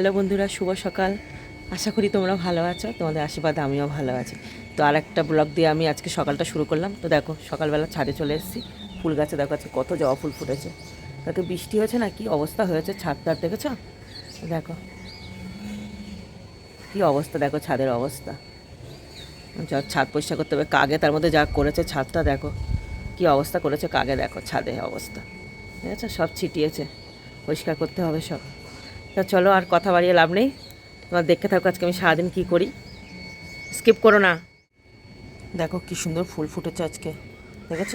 Hello বন্ধুরা, শুভ সকাল। আশা করি তোমরা ভালো আছো, তোমাদের আশীর্বাদ আমিও ভালো আছি। তো আর একটা ব্লগ দিয়ে আমি আজকে সকালটা শুরু করলাম। তো দেখো, সকালবেলা ছাদে চলে এসেছি। ফুল গাছে দেখো আজকে কত জবা ফুল ফুটেছে। তাকে বৃষ্টি হয়েছে না, কি অবস্থা হয়েছে ছাদ ছাদটার দেখেছ? দেখো। কি অবস্থা দেখো ছাদের অবস্থা। যা ছাদ পরিষ্কার করতে হবে। কাগে তার মধ্যে যা করেছে ছাদটা দেখো। কি অবস্থা করেছে কাগে দেখো, ছাদে অবস্থা। ঠিক আছে? সব ছিটিয়েছে। পরিষ্কার করতে হবে সব। তা চলো আর কথা বাড়িয়ে লাভ নেই। তোমার দেখতে থাকো আজকে আমি সারাদিন কী করি। স্কিপ করো না। দেখো কি সুন্দর ফুল ফুটেছে আজকে। দেখেছ?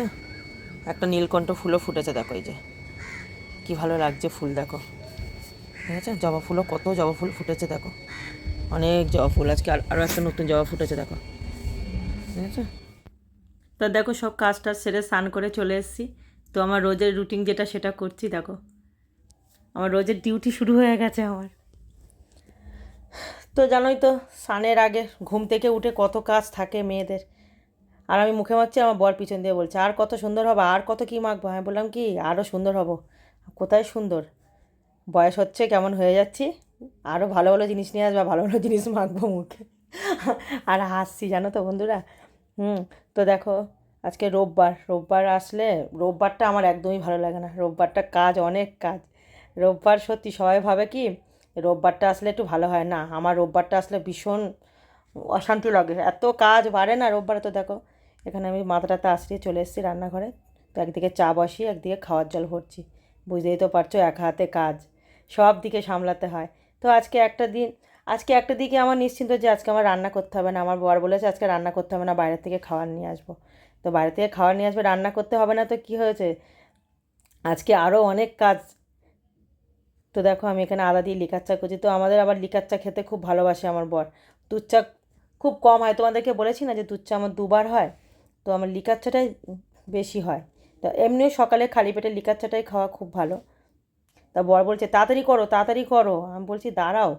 একটা নীলকণ্ঠ ফুলও ফুটেছে, দেখো এই যে। কি ভালো লাগছে ফুল, দেখো। ঠিক আছে জবা ফুলও কত জবা ফুল ফুটেছে, দেখো। অনেক জবা ফুল আজকে, আর আরও একটা নতুন জবা ফুটেছে, দেখো। ঠিক আছে তা দেখো, সব কাজ টাজ সেরে স্নান করে চলে এসেছি। তো আমার রোজের রুটিন যেটা সেটা করছি, দেখো। আমার রোজের ডিউটি শুরু হয়ে গেছে আমার। তো জানোই তো, স্নানের আগে ঘুম থেকে উঠে কত কাজ থাকে মেয়েদের। আর আমি মুখে মারছি আমার বর পিছন দিয়ে বলছে, আর কত সুন্দর হবে, আর কত কী মাখবো? আমি বললাম, কি আরও সুন্দর হব। কোথায় সুন্দর? বয়স হচ্ছে, কেমন হয়ে যাচ্ছি? আরও ভালো ভালো জিনিস নিয়ে আসবে, ভালো ভালো জিনিস মাখবো মুখে। আর হাসছি, জানো তো বন্ধুরা? হুম, তো দেখো, আজকে রোববার। রোববার আসলে, রোববারটা আমার একদমই ভালো লাগে না। রোববারটা কাজ, অনেক কাজ। রোববার সত্যি সবাই ভাবে কি, রোববারটা আসলে একটু ভালো হয় না। আমার রোববারটা আসলে ভীষণ অশান্তি লাগে। এত কাজ বাড়ে না রোববারে তো দেখো, এখানে আমি মাথাটাতে আশ্রিয়ে চলে এসেছি রান্নাঘরে। তো একদিকে চা বসিয়ে, একদিকে খাওয়ার জল ভরছি। বুঝতেই তো পারছ এক হাতে কাজ, সব দিকে সামলাতে হয়। তো আজকে একটা দিন, আজকে একটা দিকে আমার নিশ্চিন্ত যে আজকে আমার রান্না করতে হবে না। আমার বর বলেছে আজকে রান্না করতে হবে না, বাইরে থেকে খাবার নিয়ে আসব। তো বাইরে থেকে খাবার নিয়ে আসবে, রান্না করতে হবে না তো কী হয়েছে? আজকে আরও অনেক কাজ তো দেখো আমি এখানে আদা দিয়ে লিকার চা করছি। তো আমাদের আবার লিকার চা খেতে খুব ভালোবাসে আমার বর। দুধ চা খুব কম হয়। তোমাদেরকে বলেছি না যে দুধ চা আমার দুবার হয়? তো আমার লিকার চাটাই বেশি হয়। তো এমনিও সকালে খালি পেটে লিকার চাটাই খাওয়া খুব ভালো। তা বর বলছে, তাড়াতাড়ি করো তাড়াতাড়ি করো। আমি বলছি, দাঁড়াও,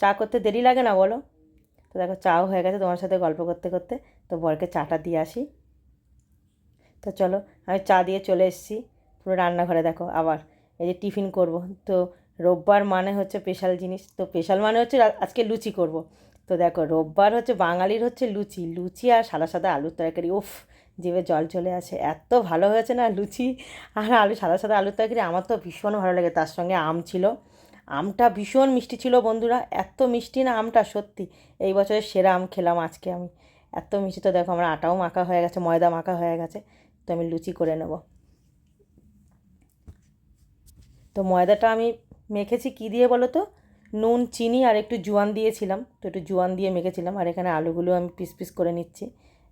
চা করতে দেরি লাগে না বলো? তো দেখো, চাও হয়ে গেছে তোমার সাথে গল্প করতে করতে। তো বরকে চাটা দিয়ে আসি। তো চলো, আমি চা দিয়ে চলে এসেছি। পুরো রান্নাঘরে দেখো, আবার এই যে টিফিন করব। তো রোববার মানে হচ্ছে স্পেশাল জিনিস। তো স্পেশাল মানে হচ্ছে আজকে লুচি করব। তো দেখো, রোববার হচ্ছে বাঙালির হচ্ছে লুচি। লুচি আর সাদা সাদা আলুর তরকারি। উফ জিভে জল চলে আসে। এত ভালো হয়েছে না লুচি আর আলু, সাদা সাদা আলুর তরকারি। আমার তো ভীষণ ভালো লাগে। তার সঙ্গে আম ছিল। আমটা ভীষণ মিষ্টি ছিল বন্ধুরা। এত মিষ্টি না আমটা, সত্যি। এই বছরের সেরা আম খেলাম আজকে আমি। এত মিষ্টি। তো দেখো, আমার আটাও মাখা হয়ে গেছে, ময়দা মাখা হয়ে গেছে। তো আমি লুচি করে নেব। তো ময়দাটা আমি মেখেছি কী দিয়ে বলো তো? নুন, চিনি আর একটু জোয়ান দিয়েছিলাম। তো একটু জোয়ান দিয়ে মেখেছিলাম আর এখানে আলুগুলো আমি পিস পিস করে নিচ্ছি।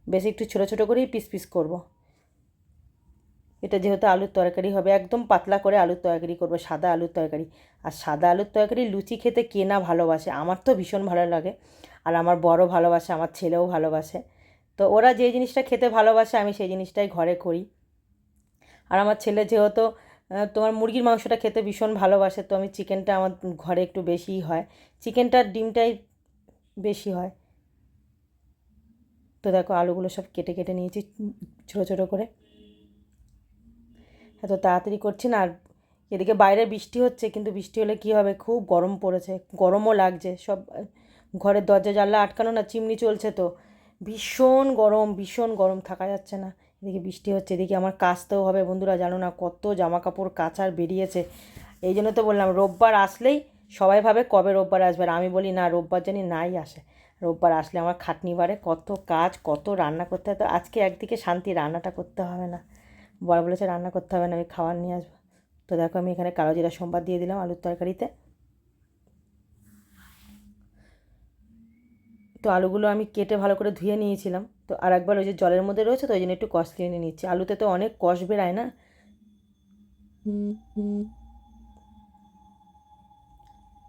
বেশ একটু ছোটো ছোটো করেই পিস পিস করব। এটা যেহেতু আলুর তরকারি হবে, একদম পাতলা করে আলুর তরকারি করব, সাদা আলুর তরকারি। আর সাদা আলুর তরকারি লুচি খেতে কে না ভালোবাসে, আমার তো ভীষণ ভালো লাগে। আর আমার বড় ভালোবাসে, আমার ছেলেও ভালোবাসে। তো ওরা যে জিনিসটা খেতে ভালোবাসে, আমি সেই জিনিসটাই ঘরে করি। আর আমার ছেলে যেহেতু তোমার মুরগির মাংসটা খেতে ভীষণ ভালোবাসে, তো আমি চিকেনটা আমার ঘরে একটু বেশিই হয়। চিকেনটার ডিমটাই বেশি হয়। তো দেখো, আলুগুলো সব কেটে কেটে নিয়েছি, ছোটো ছোটো করে। এত তাড়াতাড়ি করছি না, আর এদিকে বাইরে বৃষ্টি হচ্ছে, কিন্তু বৃষ্টি হলে কী হবে? খুব গরম পড়েছে, গরমও লাগছে, সব ঘরের দরজা জানলা আটকানো না, চিমনি চলছে তো। ভীষণ গরম ভীষণ গরম, থাকা যাচ্ছে না। এদিকে বৃষ্টি হচ্ছে, এদিকে আমার কাচতেও হবে বন্ধুরা, জানো না কত জামা কাপড় কাচার বেরিয়েছে। এই জন্য তো বললাম, রোববার আসলেই সবাই ভাবে কবে রোববার আসবে, আর আমি বলি না, রোববার জানি নাই আসে। রোববার আসলে আমার খাটনি বাড়ে, কত কাজ, কত রান্না করতে হয়, তো আজকে একদিকে শান্তি, রান্নাটা করতে হবে না। বড় বলেছে, রান্না করতে হবে না, আমি খাবার নিয়ে আসব। তো দেখো আমি এখানে কালো জিরা সোমবার দিয়ে দিলাম আলুর তরকারিতে। তো আলুগুলো আমি কেটে ভালো করে ধুয়ে নিয়েছিলাম। তো আর একবার ওই যে জলের মধ্যে রয়েছে তো ওই জন্য একটু কষ দিয়ে নিয়ে নিচ্ছি। আলুতে তো অনেক কষ বেরায় না?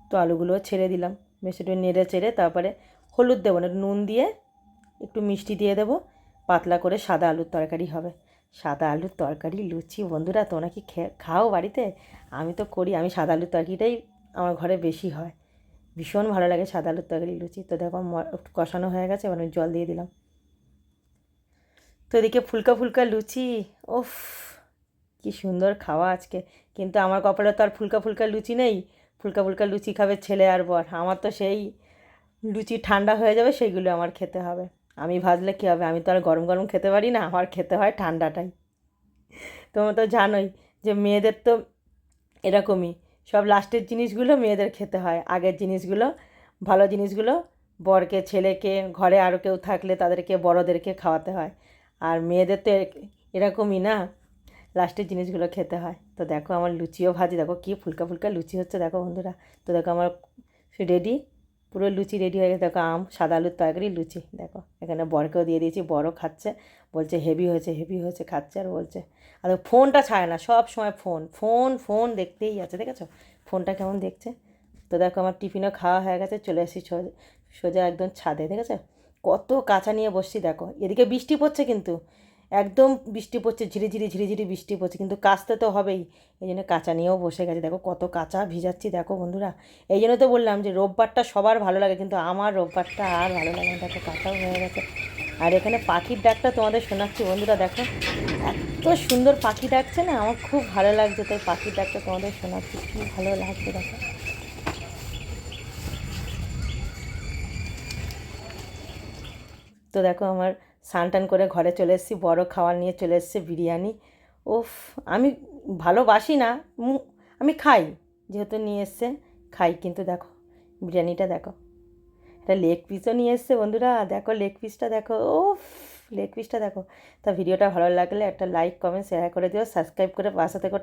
তো আলুগুলো ছেড়ে দিলাম। বেশ একটু নেড়ে চেড়ে তারপরে হলুদ দেবো না নুন দিয়ে একটু মিষ্টি দিয়ে দেবো। পাতলা করে সাদা আলুর তরকারি হবে। সাদা আলুর তরকারি, লুচি, বন্ধুরা তোমরা কি খে- খাও বাড়িতে? আমি তো করি, আমি সাদা আলুর তরকারিটাই আমার ঘরে বেশি হয়। ভীষণ ভালো লাগে সাদা আলুর তরকারি লুচি। তো দেখো কষানো হয়ে গেছে, এবার আমি জল দিয়ে দিলাম। তো এদিকে ফুলকা ফুলকা লুচি ওফ কি সুন্দর খাওয়া আজকে। কিন্তু আমার কপালে তো আর ফুলকা ফুলকা লুচি নেই। ফুলকা ফুলকা লুচি খাবে ছেলে আর বর। আমার তো সেই লুচি ঠান্ডা হয়ে যাবে, সেইগুলো আমার খেতে হবে। আমি ভাজলে কী হবে? আমি তো আর গরম গরম খেতে পারি না, আমার খেতে হয় ঠান্ডাটাই। তোমরা তো জানোই যে মেয়েদের তো এরকমই। সব লাস্টের জিনিসগুলো মেয়েদের খেতে হয়। আগের জিনিসগুলো, ভালো জিনিসগুলো বরকে, ছেলেকে, ঘরে আরও কেউ থাকলে তাদেরকে, বড়দেরকে খাওয়াতে হয়। আর মেয়েদের তো এরকমই না, লাস্টের জিনিসগুলো খেতে হয়। তো দেখো আমার লুচিও ভাজি, দেখো কী ফুলকা ফুলকা লুচি হচ্ছে, দেখো বন্ধুরা। তো দেখো আমার রেডি, পুরো লুচি রেডি হয়ে গেছে। দেখো আম, সাদা আলুর তরকারি, লুচি, দেখো। এখানে বরকেও দিয়ে দিয়েছি, বড়ও খাচ্ছে। বলছে হেভি হয়েছে হেভি হয়েছে, খাচ্ছে আর বলছে। আর ফোনটা ছাড়ে না, সব সময় ফোন ফোন ফোন দেখতেই আছে? দেখেছ ফোনটা কেমন দেখছে? তো দেখো আমার টিফিনও খাওয়া হয়ে গেছে, চলে আসি সোজা একদম ছাদে দেখেছ কত কাঁচা নিয়ে বসছি, দেখো। এদিকে বৃষ্টি পড়ছে কিন্তু, একদম বৃষ্টি পড়ছে ঝিরিঝিরি ঝিরিঝিরি বৃষ্টি পড়ছে, কিন্তু কাচতে তো হবেই। এই জন্য কাঁচা নিয়েও বসে গেছে, দেখো কত কাঁচা ভিজাচ্ছি, দেখো বন্ধুরা। এই জন্য তো বললাম যে রোববারটা সবার ভালো লাগে, কিন্তু আমার রোববারটা আর ভালো লাগে না, দেখো কাঁচাও হয়ে গেছে। আর এখানে পাখির ডাকটা তোমাদের শোনাচ্ছি। বন্ধুরা, দেখো, এত সুন্দর পাখি ডাকছে না? আমার খুব ভালো লাগছে তাই পাখির ডাকটা তোমাদের শোনাচ্ছি। কী ভালো লাগছে দেখো। তো দেখো, আমার স্নান টান করে ঘরে চলে এসেছি, বড় খাবার নিয়ে চলে এসেছে বিরিয়ানি। ওফ আমি ভালোবাসি না আমি খাই, যেহেতু নিয়ে এসছে খাই। কিন্তু দেখো, বিরিয়ানিটা দেখো। এটা লেগ পিসও নিয়ে এসছে বন্ধুরা। দেখো লেগ পিসটা দেখো ও লেগ পিসটা দেখো। তা ভিডিওটা ভালো লাগলে একটা লাইক কমেন্ট শেয়ার করে দিও সাবস্ক্রাইব করে পাশে থেকে।